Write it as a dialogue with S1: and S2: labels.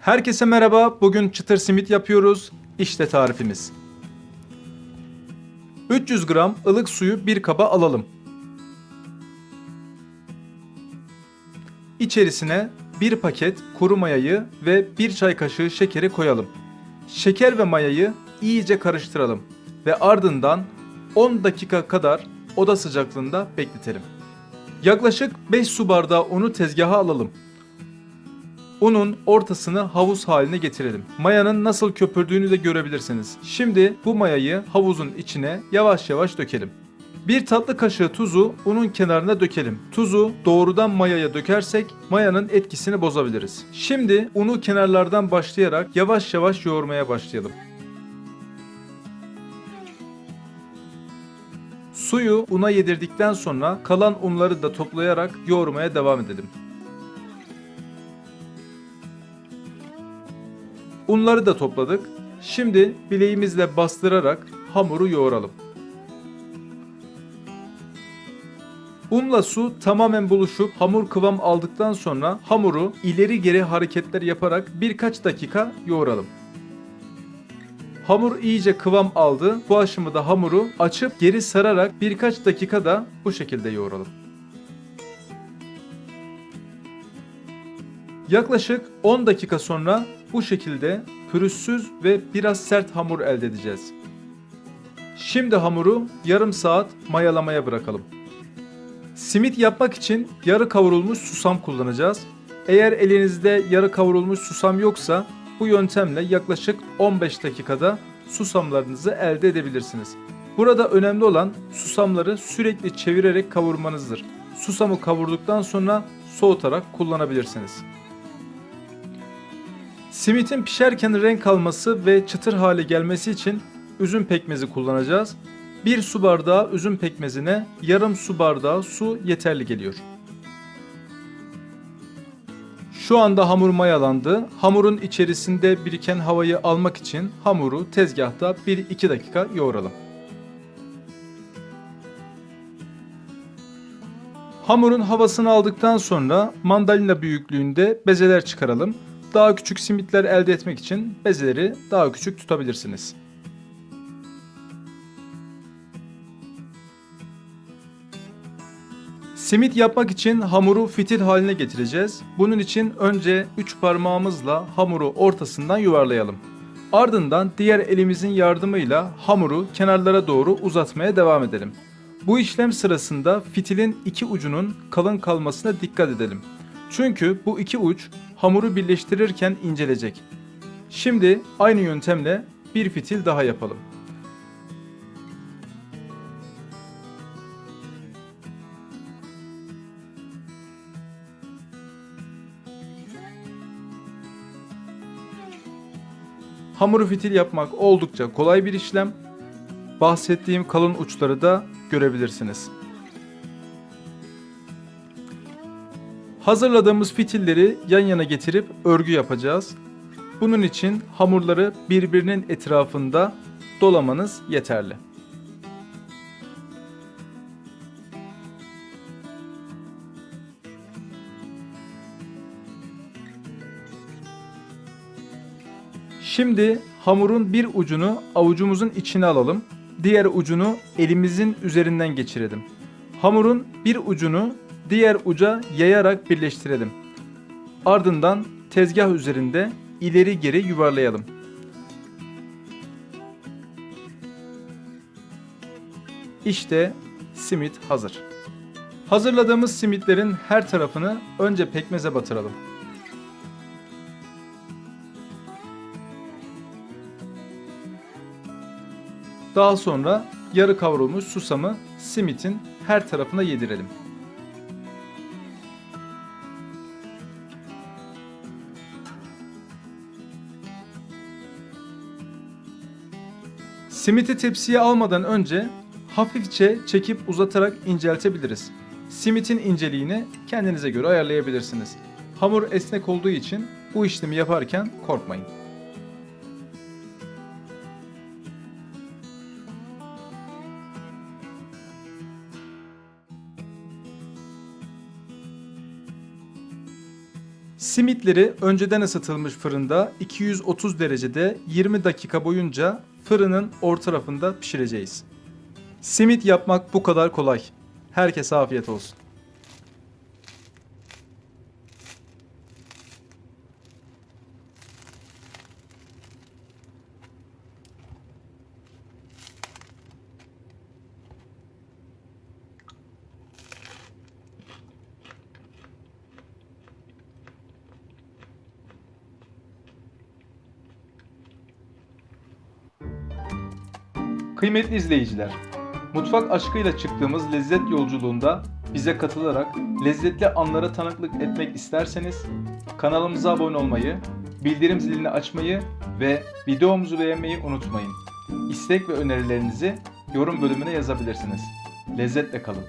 S1: Herkese merhaba. Bugün çıtır simit yapıyoruz. İşte tarifimiz. 300 gram ılık suyu bir kaba alalım. İçerisine bir paket kuru mayayı ve bir çay kaşığı şekeri koyalım. Şeker ve mayayı iyice karıştıralım ve ardından 10 dakika kadar oda sıcaklığında bekletelim. Yaklaşık 5 su bardağı unu tezgaha alalım. Unun ortasını havuz haline getirelim. Mayanın nasıl köpürdüğünü de görebilirsiniz. Şimdi bu mayayı havuzun içine yavaş yavaş dökelim. Bir tatlı kaşığı tuzu unun kenarına dökelim. Tuzu doğrudan mayaya dökersek mayanın etkisini bozabiliriz. Şimdi unu kenarlardan başlayarak yavaş yavaş yoğurmaya başlayalım. Suyu una yedirdikten sonra kalan unları da toplayarak yoğurmaya devam edelim. Unları da topladık. Şimdi bileğimizle bastırarak hamuru yoğuralım. Unla su tamamen buluşup hamur kıvam aldıktan sonra hamuru ileri geri hareketler yaparak birkaç dakika yoğuralım. Hamur iyice kıvam aldı. Bu aşamada hamuru açıp geri sararak birkaç dakika da bu şekilde yoğuralım. Yaklaşık 10 dakika sonra bu şekilde pürüzsüz ve biraz sert hamur elde edeceğiz. Şimdi hamuru yarım saat mayalamaya bırakalım. Simit yapmak için yarı kavrulmuş susam kullanacağız. Eğer elinizde yarı kavrulmuş susam yoksa bu yöntemle yaklaşık 15 dakikada susamlarınızı elde edebilirsiniz. Burada önemli olan susamları sürekli çevirerek kavurmanızdır. Susamı kavurduktan sonra soğutarak kullanabilirsiniz. Simitin pişerken renk alması ve çıtır hale gelmesi için üzüm pekmezi kullanacağız. Bir su bardağı üzüm pekmezine yarım su bardağı su yeterli geliyor. Şu anda hamur mayalandı. Hamurun içerisinde biriken havayı almak için hamuru tezgahta 1-2 dakika yoğuralım. Hamurun havasını aldıktan sonra mandalina büyüklüğünde bezeler çıkaralım. Daha küçük simitler elde etmek için bezeleri daha küçük tutabilirsiniz. Simit yapmak için hamuru fitil haline getireceğiz. Bunun için önce 3 parmağımızla hamuru ortasından yuvarlayalım. Ardından diğer elimizin yardımıyla hamuru kenarlara doğru uzatmaya devam edelim. Bu işlem sırasında fitilin iki ucunun kalın kalmasına dikkat edelim. Çünkü bu iki uç hamuru birleştirirken incelecek. Şimdi aynı yöntemle bir fitil daha yapalım. Hamuru fitil yapmak oldukça kolay bir işlem. Bahsettiğim kalın uçları da görebilirsiniz. Hazırladığımız fitilleri yan yana getirip örgü yapacağız. Bunun için hamurları birbirinin etrafında dolamanız yeterli. Şimdi hamurun bir ucunu avucumuzun içine alalım. Diğer ucunu elimizin üzerinden geçirelim. Hamurun bir ucunu diğer uca yayarak birleştirelim. Ardından tezgah üzerinde ileri geri yuvarlayalım. İşte simit hazır. Hazırladığımız simitlerin her tarafını önce pekmeze batıralım. Daha sonra yarı kavrulmuş susamı simitin her tarafına yedirelim. Simiti tepsiye almadan önce hafifçe çekip uzatarak inceltebiliriz. Simitin inceliğini kendinize göre ayarlayabilirsiniz. Hamur esnek olduğu için bu işlemi yaparken korkmayın. Simitleri önceden ısıtılmış fırında 230 derecede 20 dakika boyunca fırının orta tarafında pişireceğiz. Simit yapmak bu kadar kolay. Herkese afiyet olsun. Kıymetli izleyiciler, mutfak aşkıyla çıktığımız lezzet yolculuğunda bize katılarak lezzetli anlara tanıklık etmek isterseniz kanalımıza abone olmayı, bildirim zilini açmayı ve videomuzu beğenmeyi unutmayın. İstek ve önerilerinizi yorum bölümüne yazabilirsiniz. Lezzetle kalın.